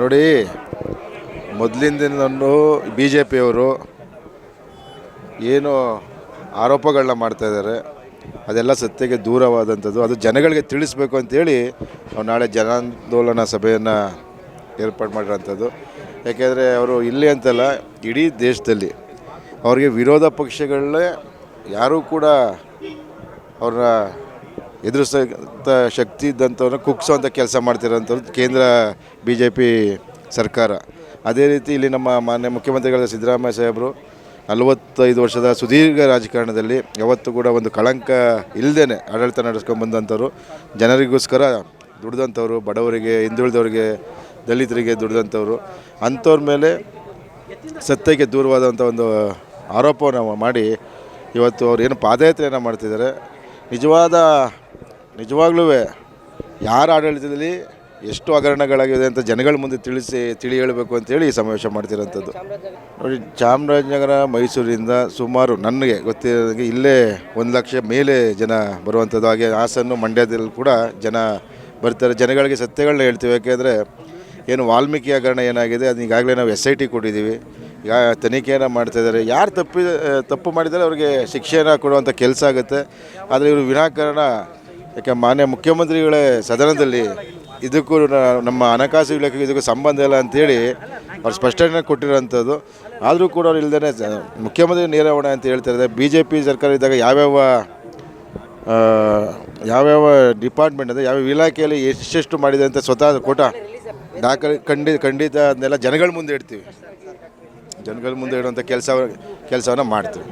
ನೋಡಿ ಮೊದಲಿಂದನೂ B J ಪಿಯವರು ಏನು ಆರೋಪಗಳನ್ನ ಮಾಡ್ತಾಯಿದ್ದಾರೆ ಅದೆಲ್ಲ ಸತ್ಯಕ್ಕೆ ದೂರವಾದಂಥದ್ದು, ಅದು ಜನಗಳಿಗೆ ತಿಳಿಸ್ಬೇಕು ಅಂತೇಳಿ ನಾವು ನಾಳೆ ಜನಾಂದೋಲನ ಸಭೆಯನ್ನು ಏರ್ಪಾಡು ಮಾಡಿರೋಂಥದ್ದು. ಯಾಕೆಂದರೆ ಅವರು ಇಲ್ಲಿ ಅಂತಲ್ಲ, ಇಡೀ ದೇಶದಲ್ಲಿ ಅವರಿಗೆ ವಿರೋಧ ಪಕ್ಷಗಳೇ ಯಾರೂ ಕೂಡ ಅವ್ರನ್ನ ಎದುರಿಸೋಂಥ ಶಕ್ತಿ ಇದ್ದಂಥವ್ರನ್ನ ಕುಗ್ಸೋಂಥ ಕೆಲಸ ಮಾಡ್ತಿರೋಂಥದ್ದು ಕೇಂದ್ರ ಬಿ ಜೆ ಪಿ ಸರ್ಕಾರ. ಅದೇ ರೀತಿ ಇಲ್ಲಿ ನಮ್ಮ ಮಾನ್ಯ ಮುಖ್ಯಮಂತ್ರಿಗಳಾದ ಸಿದ್ದರಾಮಯ್ಯ ಸಾಹೇಬರು ನಲವತ್ತೈದು ವರ್ಷದ ಸುದೀರ್ಘ ರಾಜಕಾರಣದಲ್ಲಿ ಯಾವತ್ತೂ ಕೂಡ ಒಂದು ಕಳಂಕ ಇಲ್ಲದೇ ಆಡಳಿತ ನಡೆಸ್ಕೊಂಬಂದಂಥವ್ರು ಜನರಿಗೋಸ್ಕರ ದುಡ್ದಂಥವ್ರು, ಬಡವರಿಗೆ, ಹಿಂದುಳಿದವ್ರಿಗೆ, ದಲಿತರಿಗೆ ದುಡ್ದಂಥವ್ರು. ಅಂಥವ್ರ ಮೇಲೆ ಸತ್ಯಕ್ಕೆ ದೂರವಾದಂಥ ಒಂದು ಆರೋಪವನ್ನು ಮಾಡಿ ಇವತ್ತು ಅವ್ರು ಏನು ಪಾದಯಾತ್ರೆಯನ್ನು ಮಾಡ್ತಿದ್ದಾರೆ. ನಿಜವಾದ ನಿಜವಾಗ್ಲೂ ಯಾರ ಆಡಳಿತದಲ್ಲಿ ಎಷ್ಟು ಹಗರಣಗಳಾಗಿದೆ ಅಂತ ಜನಗಳ ಮುಂದೆ ತಿಳಿಸಿ, ತಿಳಿ ಹೇಳಬೇಕು ಅಂತೇಳಿ ಈ ಸಮಾವೇಶ ಮಾಡ್ತಿರೋಂಥದ್ದು. ನೋಡಿ, ಚಾಮರಾಜನಗರ, ಮೈಸೂರಿಂದ ಸುಮಾರು ನನಗೆ ಗೊತ್ತಿರೋದಂಗೆ ಇಲ್ಲೇ ಒಂದು ಲಕ್ಷ ಮೇಲೆ ಜನ ಬರುವಂಥದ್ದು. ಹಾಗೆ ಹಾಸನ್ನು ಮಂಡ್ಯದಲ್ಲಿ ಕೂಡ ಜನ ಬರ್ತಾರೆ. ಜನಗಳಿಗೆ ಸತ್ಯಗಳನ್ನ ಹೇಳ್ತೀವಿ. ಯಾಕೆಂದರೆ ಏನು ವಾಲ್ಮೀಕಿ ಹಗರಣ ಏನಾಗಿದೆ? ಅದು ಈಗಾಗಲೇ ನಾವು ಎಸ್ ಐ ಟಿ ಕೊಟ್ಟಿದ್ದೀವಿ. ಈಗ ತನಿಖೆಯನ್ನು ಮಾಡ್ತಾಯಿದ್ದಾರೆ ಯಾರು ತಪ್ಪಿ, ತಪ್ಪು ಮಾಡಿದರೆ ಅವ್ರಿಗೆ ಶಿಕ್ಷೆಯನ್ನು ಕೊಡುವಂಥ ಕೆಲಸ ಆಗುತ್ತೆ. ಆದರೆ ಇವರು ವಿನಾಕಾರಣ ಯಾಕೆ ಮಾನ್ಯ ಮುಖ್ಯಮಂತ್ರಿಗಳೇ ಸದನದಲ್ಲಿ ಇದಕ್ಕೂ ನಮ್ಮ ಹಣಕಾಸು ಇಲಾಖೆಗೆ ಇದಕ್ಕೂ ಸಂಬಂಧ ಇಲ್ಲ ಅಂತೇಳಿ ಅವ್ರು ಸ್ಪಷ್ಟನೆ ಕೊಟ್ಟಿರೋಂಥದ್ದು. ಆದರೂ ಕೂಡ ಅವ್ರು ಇಲ್ಲದೇ ಮುಖ್ಯಮಂತ್ರಿ ನೇರ ಹೊಣೆ ಅಂತ ಹೇಳ್ತಾರೆ ಬಿ ಜೆ ಪಿ ಸರ್ಕಾರ ಇದ್ದಾಗ ಯಾವ್ಯಾವ ಯಾವ್ಯಾವ ಡಿಪಾರ್ಟ್ಮೆಂಟ್ ಅಂದರೆ ಯಾವ್ಯಾವ ಇಲಾಖೆಯಲ್ಲಿ ಎಷ್ಟೆಷ್ಟು ಮಾಡಿದೆ ಅಂತ ಸ್ವತಃ ಕೋಟ ದಾಖಲೆ ಖಂಡಿತ ಖಂಡಿತ ಅದನ್ನೆಲ್ಲ ಜನಗಳ ಮುಂದೆ ಇಡ್ತೀವಿ. ಜನಗಳ ಮುಂದೆ ಇಡುವಂಥ ಕೆಲಸ, ಕೆಲಸವನ್ನು ಮಾಡ್ತೀವಿ.